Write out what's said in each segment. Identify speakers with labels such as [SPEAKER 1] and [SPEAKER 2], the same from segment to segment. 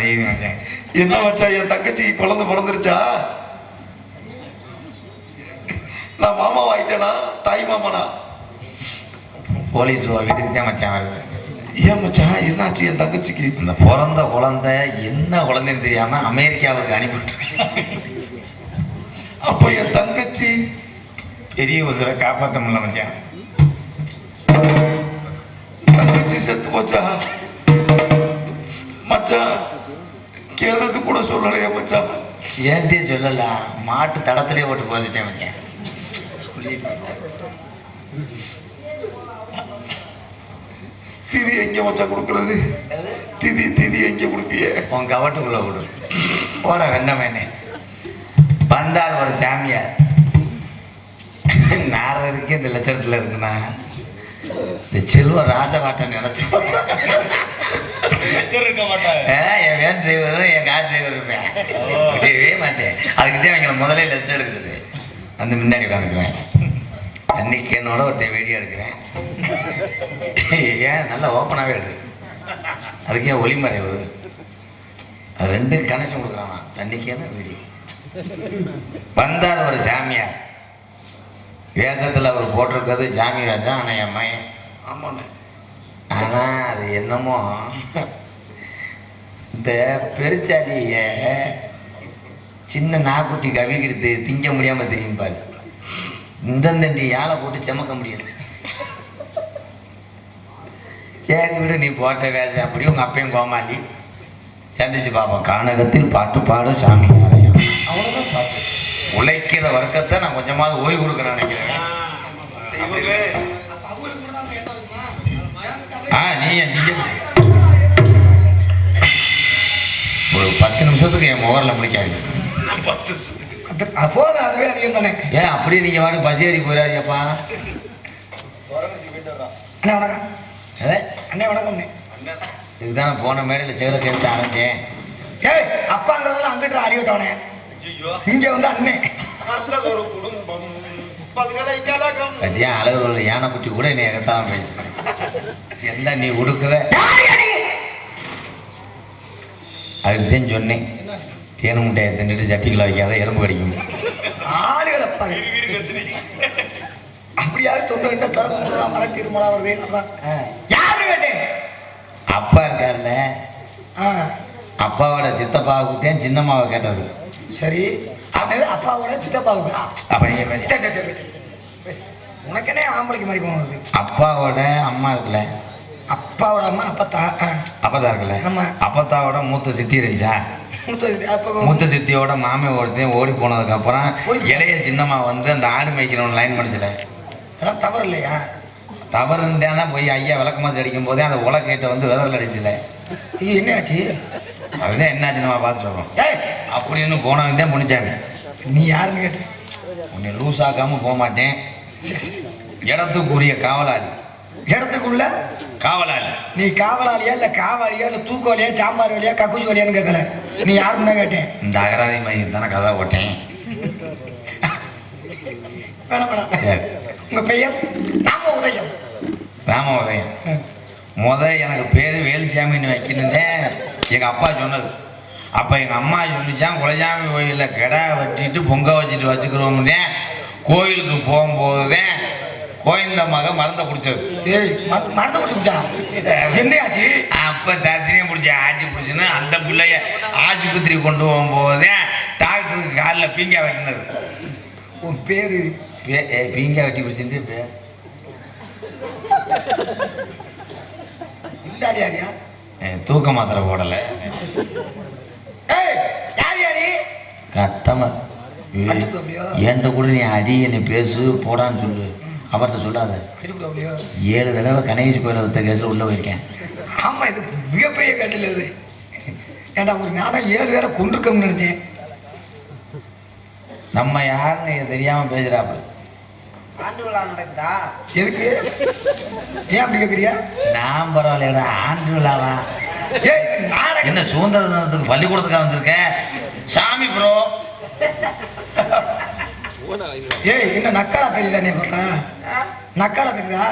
[SPEAKER 1] மச்சான் என்ன மச்சான் என் தங்கச்சி குழந்தை பிறந்துருச்சா? நான் மாமா ஆயிட்டேனா தாய் மாமனா?
[SPEAKER 2] போலீஸ் வீட்டுக்கு தான் மச்சான் வருது.
[SPEAKER 1] ஏன் மச்சான் என்னாச்சு என் தங்கச்சிக்கு?
[SPEAKER 2] இந்த பிறந்த குழந்தை என்ன குழந்தைன்னு தெரியாம அமெரிக்காவுக்கு அனுப்பிவிட்டுருக்கேன்.
[SPEAKER 1] அப்ப என் தங்கச்சி?
[SPEAKER 2] பெரிய உசுரை காப்பாற்ற முடியல மச்சான்.
[SPEAKER 1] தங்கச்சி செத்து போச்சா? மச்சான் கேட்டது கூட சொல்லலையா மச்சான்
[SPEAKER 2] ஏன்ட்டே சொல்லல? மாட்டு தடத்திலே போட்டு போச்சுட்டேன் மச்சான்
[SPEAKER 1] திதி எங்க மச்சான் கொடுக்கறது? திதி திதி எங்க கொடுப்பிய?
[SPEAKER 2] உன் கவட்டுக்குள்ள விடு போட வெண்ணமேனே வந்தால் ஒரு சாமியார். நாரதருக்கு இந்த லட்சணத்துல இருக்குண்ணா. இந்த செல்வ ராசவாட்டம் நினைச்சு என் வேன் டிரைவரும் என் கார் டிரைவர் இருப்பேன் விடவே மாட்டேன். அதுக்கு தான் எங்களை முதல்ல லெஸ்ட் எடுக்குது வந்து முன்னாடி உட்காந்துக்கிறேன் அன்னைக்கு என்னோட ஒருத்தன் வீடியோ எடுக்கிறேன். ஏன் நல்லா ஓப்பனாகவே எடுக்கு அதுக்கு ஏன் ஒளிமறைவு? அது ரெண்டு கனெக்ஷன் கொடுக்குறான்? அன்னைக்கு என்ன வீடியோ வந்தார் ஒரு சாமியார் வேஷத்தில் அவர் போட்டிருக்கிறது. சாமி வேஷம் ஆனால் என் மயன்
[SPEAKER 1] ஆமாண்ணே.
[SPEAKER 2] ஆனா அது என்னமோ? இந்த பெருச்சாலிய சின்ன நாக்குட்டி கவிக்கிறது திங்க முடியாம தெரியும் பாரு. இந்தந்தண்டி யாழை போட்டு செமக்க முடியாது. சரி விட நீ போட்ட வேலை அப்படி உங்கள் அப்பையும் கோமாளி. சந்திச்சு பார்ப்போம். கானகத்தில் பாட்டு பாடும் சாமி ஆலயம்.
[SPEAKER 1] அவ்வளோதான் பாட்டு.
[SPEAKER 2] உழைக்கிற வர்க்கத்தை நான் கொஞ்சமாவது ஓய்வு கொடுக்குறேன் நினைக்கிறேன். ஆ நீ என் ஒரு பத்து நிமிஷத்துக்கு என் முகரில் முடிக்காது
[SPEAKER 1] பத்து
[SPEAKER 3] அதுவே அதிகம் தானே.
[SPEAKER 2] ஏன் அப்படியே நீங்கள் வாடி பசேரி போயிடாதீங்கப்பா
[SPEAKER 3] அண்ணே வணக்கம். அண்ணே? வணக்கம். அண்ணே
[SPEAKER 2] இதுதான் போன மேடையில் சேர சேர்த்து ஆரம்பிச்சேன்
[SPEAKER 3] ஏய் அப்பாங்கிறதெல்லாம் அங்கிட்டு அறிவிட்டவனே இங்க வந்து அண்ணே.
[SPEAKER 1] பல்கலைக்கழகம்.
[SPEAKER 2] அழகு யானை குட்டி கூட என்னை எகத்தான் போயிடுச்சு. என்ன நீ உடுக்குற? அதுக்கு தான் சொன்னேன். தேனு முட்டையை தின்னுட்டு சட்டிக்குள்ள வைக்காத எறும்பு கடிக்கும்.
[SPEAKER 3] ஆளுகளை அப்படியாவது தொண்டை தரம் மர திருமணம் வருது. யாரு கேட்டேன்.
[SPEAKER 2] அப்பா இருக்கார்ல அப்பாவோட சித்தப்பாவுக்கு தான் சின்னம்மாவை கேட்டது
[SPEAKER 3] சரி. அது அப்பாவோட சித்தப்பாவுக்கு
[SPEAKER 2] அப்ப நீங்க பேசு.
[SPEAKER 3] சரி, சரி, சரி, சரி. பேசு. உனக்கென்னே ஆம்பளைக்கு மாதிரி போனது
[SPEAKER 2] அப்பாவோட அம்மா இருக்குல்ல?
[SPEAKER 3] அப்பாவோட அம்மா அப்பத்தா ஆ.
[SPEAKER 2] அப்பதா இருக்குல்ல. அப்பத்தாவோட மூத்த சித்தி இருந்துச்சா? மூத்த சித்தியோட மாமி ஒருத்தையும் ஓடி போனதுக்கு அப்புறம் இளைய சின்னம்மா வந்து அந்த ஆடு மேய்க்கிறவன் லைன் பண்ணிச்சல.
[SPEAKER 3] அதெல்லாம் தவறு இல்லையா?
[SPEAKER 2] தவறு இருந்தானா போய் ஐயா விளக்கமாச்சு அடிக்கும் போதே அந்த உலகேட்ட வந்து விதல் அடிச்சல.
[SPEAKER 3] என்ன ஆச்சு?
[SPEAKER 2] அதுதான் என்னாச்சு நம்ம பார்த்துட்டு இருக்கோம்
[SPEAKER 3] ஏய்!
[SPEAKER 2] அப்படின்னு போனவன் தான் முடிச்சாங்க.
[SPEAKER 3] நீ யாருன்னு கேட்டு
[SPEAKER 2] உன்னை லூஸ் ஆக்காம போக மாட்டேன். இடத்துக்குரிய காவலாளி.
[SPEAKER 3] இடத்துக்குள்ள
[SPEAKER 2] காவலாளி.
[SPEAKER 3] நீ காவலாளியா இல்ல காவாலியா இல்ல தூக்குவாலியா சாம்பார் வழியா கக்கூசி வழியான்னு கேட்கல நீ யாருன்னு கேட்டேன்.
[SPEAKER 2] இந்த அகராதி மையம் தானே கதை சரி.
[SPEAKER 3] உங்க பெயர்? நாம உதயம்
[SPEAKER 2] ராம உதயம் முத எனக்கு பேர் வேலுச்சாமின்னு வைக்கணுந்தேன் எங்கள் அப்பா சொன்னது. அப்போ எங்கள் அம்மா சொல்லிச்சான் குலசாமி கோயிலில் கிடா வெட்டிட்டு பொங்க வச்சுட்டு வச்சுக்கிறோம்னே. கோயிலுக்கு போகும்போது தான் கோயந்த மக மருந்தை குடிச்சது
[SPEAKER 3] ஏய் ம- மறந்து கொடுத்துட்டா என்ன ஆச்சு
[SPEAKER 2] அப்போ தத்திரியம் பிடிச்சி ஆட்சி பிடிச்சுன்னு அந்த பிள்ளைய ஆஸ்பத்திரி கொண்டு போகும்போது டாக்டருக்கு காலில் பீங்கா வெட்டினது.
[SPEAKER 3] உன் பேரு?
[SPEAKER 2] பீங்கா வெட்டி பிடிச்சிட்டு பே.
[SPEAKER 3] இந்தாடி யாரியா
[SPEAKER 2] ஏ, தூக்க மாத்திரை போடலை. கத்தமா? என்கிட்ட கூட நீ அடி என்னை பேசு போடான்னு சொல்லு. அவர்கிட்ட சொல்லாத. ஏழு தடவை கணேஷ் கோயிலை வித்த கேஸில் உள்ளே போயிருக்கேன்.
[SPEAKER 3] ஆமா இது மிகப்பெரிய கட்டில் இது. ஏன்டா ஒரு நானும் ஏழு பேரை கொண்டிருக்கோம்னு நினைச்சேன்.
[SPEAKER 2] நம்ம யாருன்னு தெரியாமல் பேசுகிறாப்பு
[SPEAKER 3] ஆண்டு விழா நடக்குதா? எதுக்கு? ஏன் அப்படி கேட்குறியா
[SPEAKER 2] நான் பரவாயில்லடா ஆண்டு விழாவா என்ன சுதந்திர தினத்துக்கு பள்ளிக்கூடத்துக்காக வந்திருக்கேன் சாமி ப்ரோ.
[SPEAKER 3] ஏய் என்ன நக்காரா தெரியல நீ பார்த்தா நக்காரா தெரியுதா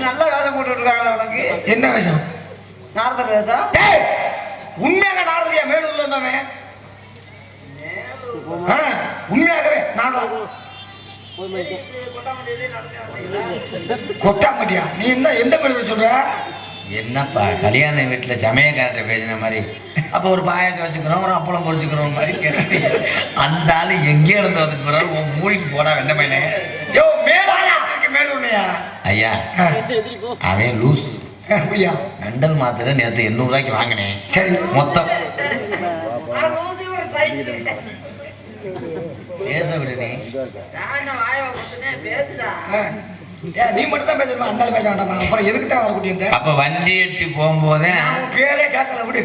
[SPEAKER 4] நல்ல வேலை போட்டுட்டு இருக்காங்களா உனக்கு?
[SPEAKER 3] என்ன விஷயம்?
[SPEAKER 4] நாரதர்
[SPEAKER 3] உண்மையாக நாரதியா? மேலூர்ல இருந்தவன். ஆ, உண்மையாகவே நான். தான். கொட்டாம்பட்டியா நீ என்ன எந்த மேலூர் சொல்ற?
[SPEAKER 2] என்னப்பா கல்யாண வீட்டில் சமயக்காரர்கிட்ட பேசின மாதிரி. அப்போ ஒரு பாயாசம் வச்சுக்கிறோம் ஒரு அப்பளம் பொரிச்சுக்கிறோம் மாதிரி கேட்டு அந்த ஆள் எங்கே இருந்து வந்து பிறகு உன் மூடிக்கு
[SPEAKER 3] யோ மேலாளா இருக்கு மேலூர்லையா
[SPEAKER 2] ஐயா அவன் லூஸ்
[SPEAKER 3] அப்படியா?
[SPEAKER 2] மெண்டல் மாத்திரை நேற்று எண்ணூறுரூவாய்க்கு வாங்கினேன்.
[SPEAKER 3] சரி.
[SPEAKER 2] மொத்தம். பேச விடு நீ
[SPEAKER 3] மட்டும் தான் பேசணுமா அந்த பேச வேண்டாமா? அப்புறம் எதுக்கு தான்
[SPEAKER 2] அப்போ வண்டி எட்டி போகும்போதே
[SPEAKER 3] உன் பேரே கேட்கல விடு.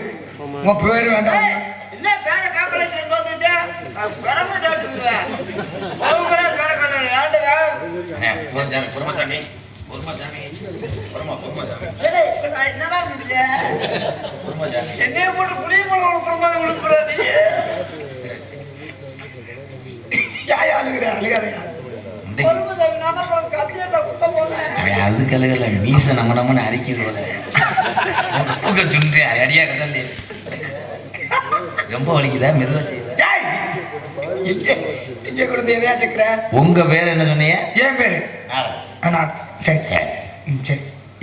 [SPEAKER 3] உன் பேர் வேண்டாம்.
[SPEAKER 4] என்ன பேர ஏண்டுங்க
[SPEAKER 2] பொறுமசாமி பொறுமசாமி பொறுமசாமி பொறுமா பொறுமசாமி
[SPEAKER 4] என்னடா
[SPEAKER 2] பொறுமசாமி
[SPEAKER 4] என்னைய போட்டு புளியமலை உழுப்புற உழுப்புற நீ?
[SPEAKER 3] யாயா அழுகிற?
[SPEAKER 4] பொறுமை குத்த போனேன்
[SPEAKER 2] அவன் அது கழுகல மீச நம்ம நம்மன்னு அரிக்குது பூக்க சுண்டு அடியா கட்டலே ரொம்ப வலிக்குதா? மெதுவா உங்க பேர் என்ன சொன்னீங்க?
[SPEAKER 3] ஏன் பேரு.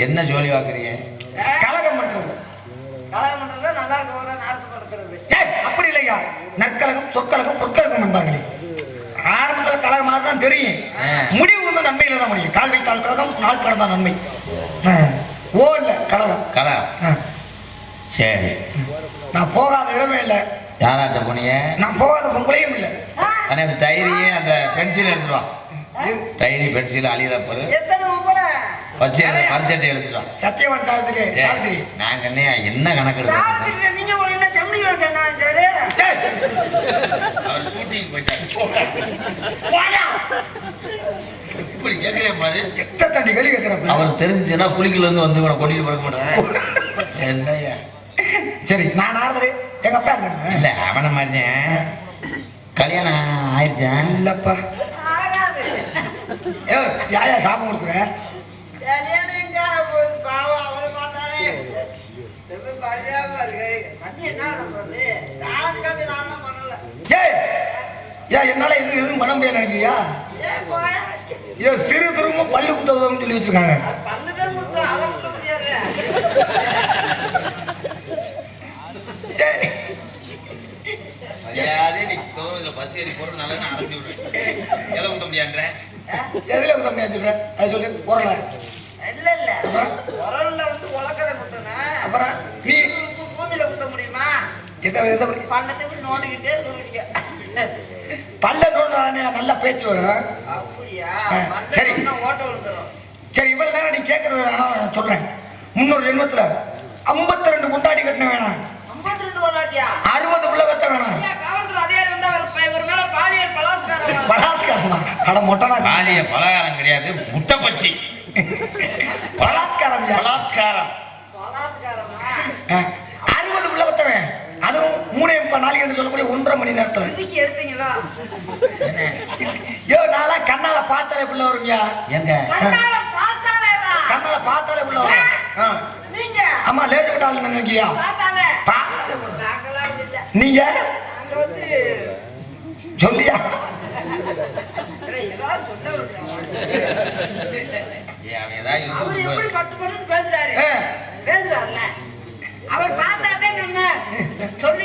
[SPEAKER 2] என்ன ஜோலி வாக்குறீங்க?
[SPEAKER 3] கலகம் பண்றது.
[SPEAKER 4] கலகம் பண்றது நல்லா
[SPEAKER 3] அப்படி இல்லையா? நற்கலகம் சொற்கலகம் பொற்கலகம் என்பாங்களே ஆரம்பத்தில் கலகமாக தான் தெரியும். முடிவு நன்மையில தான் முடியும். கால் வைத்தால் கழகம் நாள் கலகம் தான் நன்மை. ஓ இல்லை கலகம்
[SPEAKER 2] கடா
[SPEAKER 3] ஆ.
[SPEAKER 2] சரி.
[SPEAKER 3] நான் போகாத இடமே இல்லை.
[SPEAKER 2] யாராட்ட போனீங்க
[SPEAKER 3] நான் போகாத பொங்கலையும் இல்லை.
[SPEAKER 2] அண்ணே அந்த டைரியே அந்த பென்சில் எடுத்துட்டு வா. டைரி பென்சில் அழியிற பொருள் வச்சு அந்த பரிச்சட்டை வா.
[SPEAKER 3] சத்தியவன் சாஸ்திரி
[SPEAKER 2] ஏய், நாங்க என்ன கணக்கு எடுத்து
[SPEAKER 4] சாப்பிட்டு நீங்க ஒரு என்ன
[SPEAKER 2] அவர் ஷூட்டிங் போயிட்டாரு. இப்படி கேட்கவே பாரு.
[SPEAKER 3] வைக்கிறப்ப
[SPEAKER 2] அவர் தெரிஞ்சுன்னா புலிக்குள்ள இருந்து வந்து இவனை கொட்டிட்டு போக மாட்டான்
[SPEAKER 3] சரி நான் ஆறுதல் எங்க அப்பா
[SPEAKER 2] இல்ல அவன மாதிரிதான் கல்யாணம் ஆயிடுச்சா?
[SPEAKER 3] இல்லப்பா. ஏ யாயா சாபம் கொடுக்குற?
[SPEAKER 4] கல்யாணம் எங்க போகுது? பாவம் அவரு பார்த்தாலே ரொம்ப பரிதாபமா இருக்கு மணி என்ன பண்றது யாருக்காவது நான் தான் பண்ணல
[SPEAKER 3] ஏய் ஏன் என்னால எதுவும் எதுவும் பண்ண முடியாது நினைக்கிறியா?
[SPEAKER 4] ஏன்
[SPEAKER 3] சிறு திரும்ப பல்லு குத்தவங்க சொல்லி வச்சிருக்காங்க.
[SPEAKER 2] பஸ் ஏறி போறது நல்லா அரைஞ்சு விடு எதை ஊத்த முடியான்ற
[SPEAKER 3] எதுல குத்த முடியாது சொல்ற? அது சொல்லு போறல
[SPEAKER 4] இல்ல இல்ல உரல்ல வந்து உலக்கதை குத்தணும்
[SPEAKER 3] அப்புறம் நீ
[SPEAKER 4] பூமியில குத்த முடியுமா? இப்படி நோண்டிக்கிட்டே சொல்லிடுங்க
[SPEAKER 3] பல்ல நோண்டானே நல்ல பேச்சு வரும். சரி. சரி இவ்வளவு நேரம் நீ கேட்கறது நான் சொல்றேன். முன்னொரு ஜென்மத்துல ஐம்பத்தி ரெண்டு கொண்டாடி கட்டின வேணாம். அறுபது பிள்ளை வெத்த வேணாம்.
[SPEAKER 4] ஐயா காவல்துறை அதிகாரி வந்து அவர் ப- இவர் மேல பாலியல் பலாத்காரம்
[SPEAKER 3] பலாத்காரமா? அட மொட்டனா
[SPEAKER 2] பாலிய பலகாரம் கிடையாது முட்டை பச்சி.
[SPEAKER 3] பலாத்காரம்.
[SPEAKER 2] பலாத்காரம்.
[SPEAKER 4] பலாத்காரமா
[SPEAKER 3] ஆ, அறுபது பிள்ளை வெத்தவன் அதுவும் மூணே முக்கால் நாளைக்கு சொல்லக்கூடிய ஒன்றரை மணி நேரத்துல.
[SPEAKER 4] இதுக்கு எடுத்தீங்களா
[SPEAKER 3] ஐயோ நாளா கண்ணால பார்த்தாலே பிள்ளை வரும்யா.
[SPEAKER 2] எங்க?
[SPEAKER 4] கண்ணால
[SPEAKER 3] பார்த்தாலே பிள்ளை வரும். ஆமா லேசு விட்டாலும் நினைக்கியா. நீங்க? சொல்லியா?
[SPEAKER 4] அவர் எப்படி பட்டு பட்டுன்னு பேசுறாரு. பேசுறாருல அவர் சொல்லி.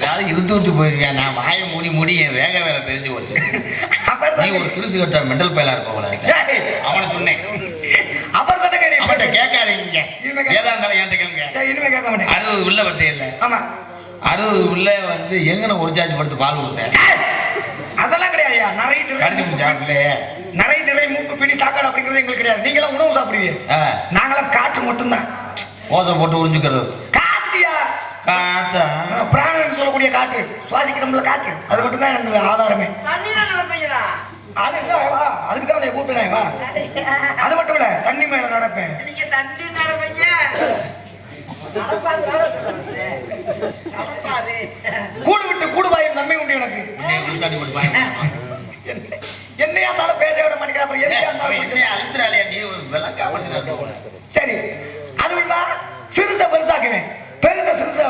[SPEAKER 2] ஏதாவது இழுத்து விட்டு போயிருக்கேன் நான் வாயை மூடி மூடி என் வேக வேலை தெரிஞ்சு போச்சு. நீ ஒரு கிருஷி கட்ட மெண்டல் பயலா இருக்கு. அவனை சொன்னேன்.
[SPEAKER 3] அவர் தானே கேட்டீங்க
[SPEAKER 2] அவன்கிட்ட கேட்காதீங்க
[SPEAKER 3] கேட்க-
[SPEAKER 2] ஏதா இருந்தாலும் என்கிட்ட கேளுங்க.
[SPEAKER 3] இனிமே கேட்க மாட்டேன்.
[SPEAKER 2] அறுபது உள்ள பத்தே இல்லை.
[SPEAKER 3] ஆமா.
[SPEAKER 2] அறுபது உள்ள வந்து எங்கன ஒரு சார்ஜ் படுத்து பால் கொடுத்தேன்
[SPEAKER 3] அதெல்லாம் கிடையாது நிறைய
[SPEAKER 2] கடிச்சு முடிச்சா பிள்ளையே
[SPEAKER 3] நிறைய திரை மூக்கு பிடி சாக்காடு அப்படிங்கிறது எங்களுக்கு கிடையாது. நீங்களாம் உணவு சாப்பிடுவீங்க. நாங்களாம் காற்று மட்டும்தான்.
[SPEAKER 2] ஓசை போட்டு உறிஞ்சுக்கிறது.
[SPEAKER 3] காத்தியா
[SPEAKER 2] காத்தா?
[SPEAKER 3] பிராணன் சொல்லக்கூடிய காற்று. சுவாசிக்கிறோம்ல காற்று. அது மட்டும்தான் எனக்கு ஆதாரமே.
[SPEAKER 4] தான்
[SPEAKER 3] அது அதுக்கு தான் உன்னை கூப்பிடுறேன் வா. அது மட்டும் இல்ல தண்ணி மேல நடப்பேன்.
[SPEAKER 4] நீங்க தண்ணி நடப்பீங்க.
[SPEAKER 3] கூடு விட்டு கூடுவாயும் நன்மை உண்டு எனக்கு. என்னையா இருந்தாலும் பேச விட மாட்டேங்கிற அப்புறம் எதையா இருந்தாலும் சரி அது விடுமா சிறுச பெருசாக்குவேன் பெருச சிறுசாக்குவேன் சின்னமா இருக்குல்ல
[SPEAKER 4] சாமி, ஐயா
[SPEAKER 3] நல்லா இருக்கியா நல்லா இருக்கியா மூக்காடு வேணாமாங்க
[SPEAKER 4] ஐயா நீங்க நூறு ஆண்டுக்கு நீங்க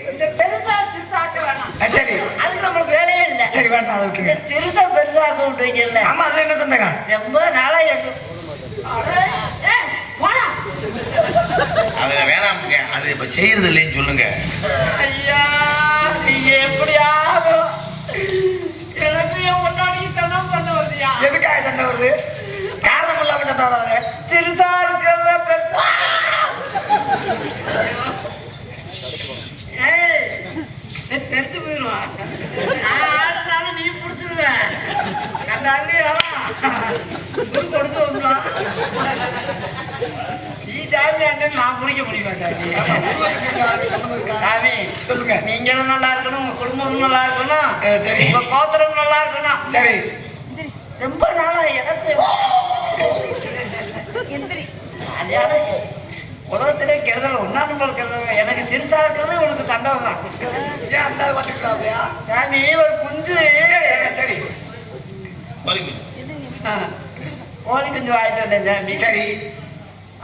[SPEAKER 3] சரி வேண்டாம் விட்டுருங்க
[SPEAKER 4] சிறுசா பெருசாக்க விட்டுருக்கீங்கல்ல
[SPEAKER 3] ஆமா அதுல என்ன சொன்னாங்க
[SPEAKER 4] ரொம்ப நாளா எனக்கு ஏய், போடா.
[SPEAKER 2] அது இப்ப செய்யறது இல்லைன்னு சொல்லுங்க.
[SPEAKER 4] ஐயா நீங்க எப்படியாவது எனக்கு என் முன்னாடி தனம் பண்ண வந்தியா
[SPEAKER 3] எதுக்காக சண்டை வருது? காரணம் இல்லாம சண்டை வராது
[SPEAKER 4] சிறுசா இருக்கிறத பெருசா ஏய், நீ தெரிஞ்சு போயிடுவான் நான் ஆடுனாலும் நீ பிடிச்சிருவேன் கண்டாலே கொடுத்து விடலாம் நீ சாமி ஆண்டு நான் பிடிக்க முடியுமா சாமி சாமி
[SPEAKER 3] சொல்லுங்க
[SPEAKER 4] நீங்களும் நல்லா இருக்கணும் உங்க குடும்பமும் நல்லா இருக்கணும். உங்க கோத்திரம் நல்லா இருக்கணும்
[SPEAKER 3] சரி
[SPEAKER 4] ரொம்ப நாளா எனக்கு உலகத்திலே கெடுதல் ஒன்னா நம்பர் கெடுதல் எனக்கு சிறுசா இருக்கிறது உனக்கு
[SPEAKER 3] அந்த வந்துக்கிறாப்லையா
[SPEAKER 4] சாமி ஒரு குஞ்சு
[SPEAKER 3] சரி
[SPEAKER 4] கோழி குஞ்சு வாங்கிட்டு வந்தேன் சாமி.
[SPEAKER 3] சரி.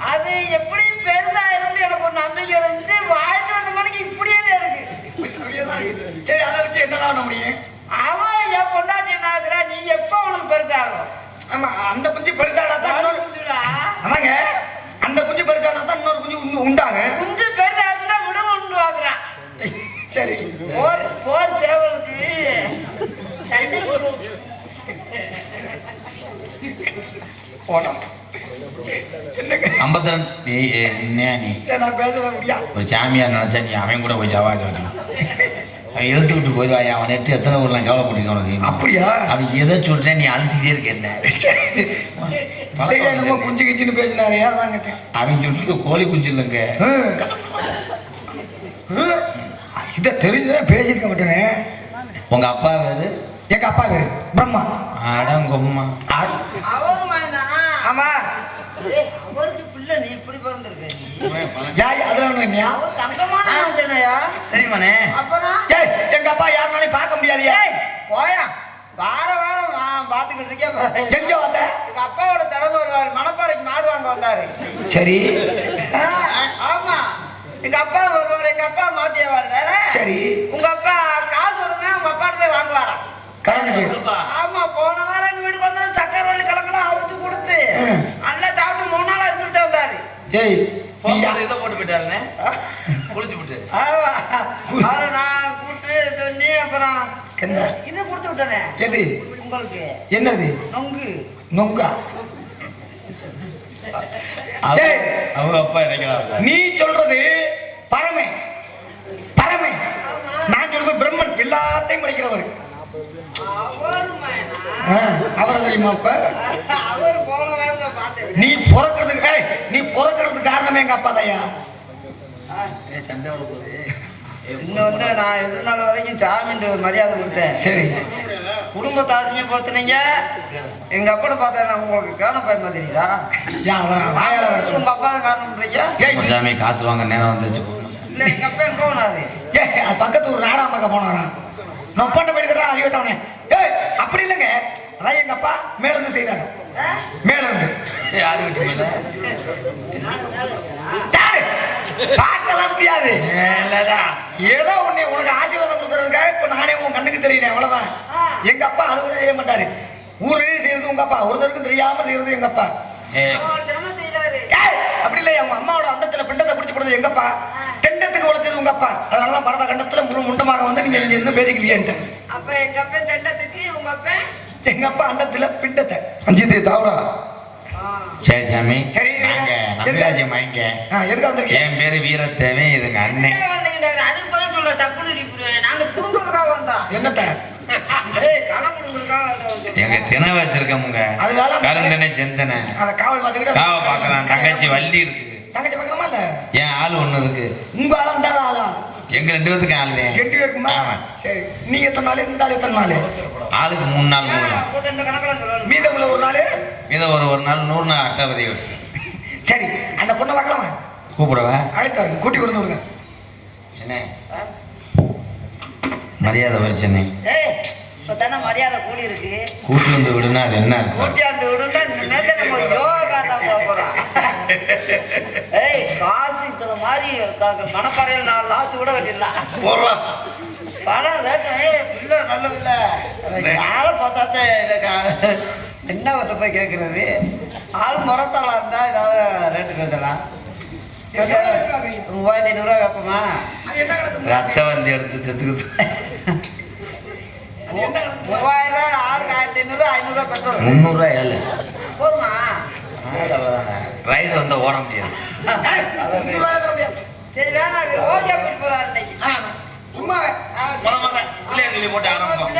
[SPEAKER 4] அது எப்படி பெருசாயிரும்னு எனக்கு ஒரு நம்பிக்கை இருந்துச்சு வாங்கிட்டு வந்த மணிக்கு இப்படியே இருக்கு.
[SPEAKER 3] சரி அதை வச்சு என்னதான் பண்ண முடியும்?
[SPEAKER 4] அவன் என் பொண்டாட்டி என்ன ஆகுறா நீ எப்போ உனக்கு பெருசாகும்?
[SPEAKER 3] ஆமா அந்த குஞ்சு பெருசானா தான்
[SPEAKER 4] குஞ்சுடா.
[SPEAKER 3] ஆமாங்க. அந்த குஞ்சு பெருசானா தான் இன்னொரு குஞ்சு உண்டு- உண்டாங்க
[SPEAKER 4] குஞ்சு பெருசாச்சுன்னா விட கொண்டு வாங்குறான்
[SPEAKER 3] ஏய், சரி
[SPEAKER 4] போர் போர் சேவலுக்கு சண்டை
[SPEAKER 3] போனோம்.
[SPEAKER 2] ஐம்பத்தி ரெண்டு என்ன நீ? ஒரு சாமியார் நினைச்சா நீ அவன் கூட போய் வைக்கணும் அவன் எழுத்துக்கிட்டு போயிடுவான் அவன் நெட்டு எத்தனை ஊர்லாம் கவலைப்பட்டு கவலை
[SPEAKER 3] அப்படியா?
[SPEAKER 2] அவன் எதை சொல்றேன் நீ அழுத்திட்டே இருக்க என்ன?
[SPEAKER 3] குஞ்சு கிஞ்சுன்னு பேசினாரு
[SPEAKER 2] அவன் சொல்றது கோழி குஞ்சு இல்லைங்க.
[SPEAKER 3] இதை தெரிஞ்சுதான் பேசியிருக்க மாட்டேனே.
[SPEAKER 2] உங்க அப்பா வேறு?
[SPEAKER 3] எங்க அப்பா பேரு பிரம்மா.
[SPEAKER 2] அடங்கம்மா?
[SPEAKER 3] ஆமா.
[SPEAKER 4] ஏய், அவருக்கு பிள்ளை நீ இப்படி பிறந்திருக்க
[SPEAKER 3] எங்க அப்பா யாருனாலையும் பார்க்க முடியாதுயா?
[SPEAKER 4] ஏய், போயா. வார வாரம் நான் பாத்துக்கிட்டு இருக்கேன்.
[SPEAKER 3] எங்க வந்த?
[SPEAKER 4] எங்க அப்பாவோட தலைமை வருவாரு மணப்பாறைக்கு மாடு வாங்க வந்தாரு.
[SPEAKER 3] சரி.
[SPEAKER 4] ஆமா. எங்க அப்பா வருவாரு எங்க அப்பா மாட்டியா வர்றாரு
[SPEAKER 3] சரி.
[SPEAKER 4] உங்க அப்பா காசு வருதுன்னா உங்க அப்பா போய் வாங்குவாரா?
[SPEAKER 3] கடனுக்கு
[SPEAKER 4] ஆமா போன வாரம் எங்க வீட்டுக்கு வந்தா சக்கரை வள்ளி கலக்கெல்லாம் அவுத்து கொடுத்து
[SPEAKER 3] ம்.
[SPEAKER 4] நல்லா சாப்பிட்டு மூணு நாள் இருந்துட்டு வந்தாரு
[SPEAKER 3] ஏய்
[SPEAKER 2] இதை போட்டு போயிட்டாருண்ணே குளிச்சு விட்டு
[SPEAKER 4] நான் கூப்பிட்டு சொல்லி அப்புறம்? இது கொடுத்து விட்டேனே.
[SPEAKER 3] எது
[SPEAKER 4] உங்களுக்கு.
[SPEAKER 3] என்னது?
[SPEAKER 4] நொங்கு.
[SPEAKER 3] நொங்கா.
[SPEAKER 2] அவங்க அப்பா நினைக்கிறாங்க
[SPEAKER 3] நீ சொல்றது பரமை. பரமை. நான் சொல்றது பிரம்மன். எல்லாத்தையும் படிக்கிறவர்.
[SPEAKER 4] அவர்
[SPEAKER 3] தெரியுமா நீ பிறக்கிறதுக்கு ஏய், நீ பிறக்கிறதுக்கு காரணமே எங்க அப்பா தாயா?
[SPEAKER 2] சண்டை வர போகுது
[SPEAKER 4] இன்னும் வந்து நான் வரைக்கும் சாமின்ற ஒரு மரியாதை கொடுத்தேன்.
[SPEAKER 3] சரி.
[SPEAKER 4] குடும்பத்தை அசிங்கப்படுத்துனீங்க எங்க அப்பனை பார்த்தா உங்களுக்கு பயமா தெரியுதா
[SPEAKER 3] சொல்லு.
[SPEAKER 4] உங்க அப்பா தான் காரணம்
[SPEAKER 2] சாமி காசு வாங்க நேரம் வந்துச்சு
[SPEAKER 4] இல்ல எங்க அப்பா எங்க போனாரு?
[SPEAKER 3] ஏய், அது பக்கத்து ஒரு நாடா பக்கம் போனானா நான் பண்ண போயிட்டு அறிவிட்டவனே ஏய் அப்படி இல்லைங்க. அதான் எங்க அப்பா மேல இருந்து செய்யறாங்க மேல. இருந்து
[SPEAKER 2] யாரு?
[SPEAKER 3] பார்க்கலாம் முடியாது. ஏதோ உன்னை உனக்கு ஆசீர்வாதம் கொடுக்கறதுக்காக இப்ப நானே உன் கண்ணுக்கு தெரியல அவ்வளவுதான். எங்க அப்பா அது செய்ய மாட்டாரு. ஊரு செய்யறது உங்க அப்பா. ஒருத்தருக்கும் தெரியாம செய்யறது எங்க அப்பா
[SPEAKER 2] ஏய்,
[SPEAKER 4] அவர் தினமும் செய்யறாரு
[SPEAKER 3] ஏய், அப்படி இல்லை அவங்க அம்மாவோட அண்டத்துல பிண்டத்தை பிடிச்சு கொடுத்தது எங்கப்பா? கண்டத்துக்கு உழைச்சது உங்க அப்பா அதனாலதான் பரத கண்டத்துல முழு முண்டமாக வந்து நீங்க இங்க இருந்து பேசிக்கலையேன்ட்டு
[SPEAKER 4] அப்ப எங்க அப்பா தண்டத்துக்கு உங்க அப்பா?
[SPEAKER 3] எங்க அப்பா அண்டத்துல பிண்டத்தை?
[SPEAKER 1] அஞ்சித்தே தாவடா.
[SPEAKER 2] சரி சாமி
[SPEAKER 3] சரி.
[SPEAKER 2] நாங்க
[SPEAKER 3] எதுக்கு வந்திருக்கீங்க?
[SPEAKER 2] என் பேரு வீரத்தேவே இதுங்க அண்ணன்?
[SPEAKER 4] அதுக்கு பதில் தப்புன்னு. நாங்க புடுங்குறதுக்காக வந்தோம்.
[SPEAKER 3] என்னத்த
[SPEAKER 4] ஏய், களை புடுங்குறதுக்காக வந்தோம்.
[SPEAKER 2] எங்க திணை வச்சிருக்கோமுங்க
[SPEAKER 3] அதனால
[SPEAKER 2] கருந்தனை செந்தனை.
[SPEAKER 3] அதை காவல் பார்த்துக்கிட்டு
[SPEAKER 2] காவை பார்க்கலாம் தங்கச்சி வள்ளி
[SPEAKER 3] இல்ல?
[SPEAKER 2] என் ஆள் ஒண்ணு இருக்கு.
[SPEAKER 3] உங்க ஆளா இந்த ஆளா?
[SPEAKER 2] எங்க ரெண்டு பேத்துக்கு ஆள் தான்
[SPEAKER 3] இருக்குமா
[SPEAKER 2] ஆமா.
[SPEAKER 3] சரி. நீங்க எத்தனை நாள்? இந்த ஆள் எத்தனை நாள்?
[SPEAKER 2] ஆளுக்கு மூணு நாள் மூணு. நாள்
[SPEAKER 4] சொல்லணும்
[SPEAKER 3] மீதமுள்ள ஒரு நாள்?
[SPEAKER 2] இதை ஒரு ஒரு நாள் நூறு நாள் அட்டவதி
[SPEAKER 3] சரி. அந்த பொண்ணை பார்க்கலாமா?
[SPEAKER 2] கூப்பிடவா?
[SPEAKER 3] அழைத்தாரு கூட்டி விடுங்க.
[SPEAKER 2] என்ன? மரியாதை
[SPEAKER 4] இப்போ தானே மரியாதை கூடி இருக்கு.
[SPEAKER 2] கூட்டி வந்து விடுனா அது என்ன இருக்கும்
[SPEAKER 4] கூட்டியாந்து விடுங்க நேரத்தை நம்ம யோகா தான் போக போறோம். ஏய் காசு இந்த மாதிரி மணப்பாறையில் நாலு லாத்து கூட வெட்டிடலாம்
[SPEAKER 1] போடுறான்
[SPEAKER 4] பணம் ரேட்டு ஏய் பிள்ளை நல்ல பிள்ளை. யாரை பார்த்தாத்தே என்ன வட்ட போய் கேட்கறது ஆள் முறத்தாளா இருந்தா ஏதாவது ரேட்டு பேசலாம். மூவாயிரத்தி ஐநூறுரூவா வைப்போமா
[SPEAKER 3] அது என்ன கிடக்கு
[SPEAKER 2] ரத்த வந்து எடுத்து செத்துக்கிட்டு.
[SPEAKER 4] மூவாயிரம் ரூபாய் ஆயிரத்தி ஐநூறுரூவா ஐநூறுரூவா பெட்ரோல்.
[SPEAKER 2] முந்நூறுரூவா ஏழு.
[SPEAKER 4] போதுமா?
[SPEAKER 2] ரைடு வந்து ஓட முடியாது.
[SPEAKER 4] சரி வேணாம் இவர் ஓஜியா போயிட்டு போறாரு
[SPEAKER 2] போட்டு ஆரம்பம்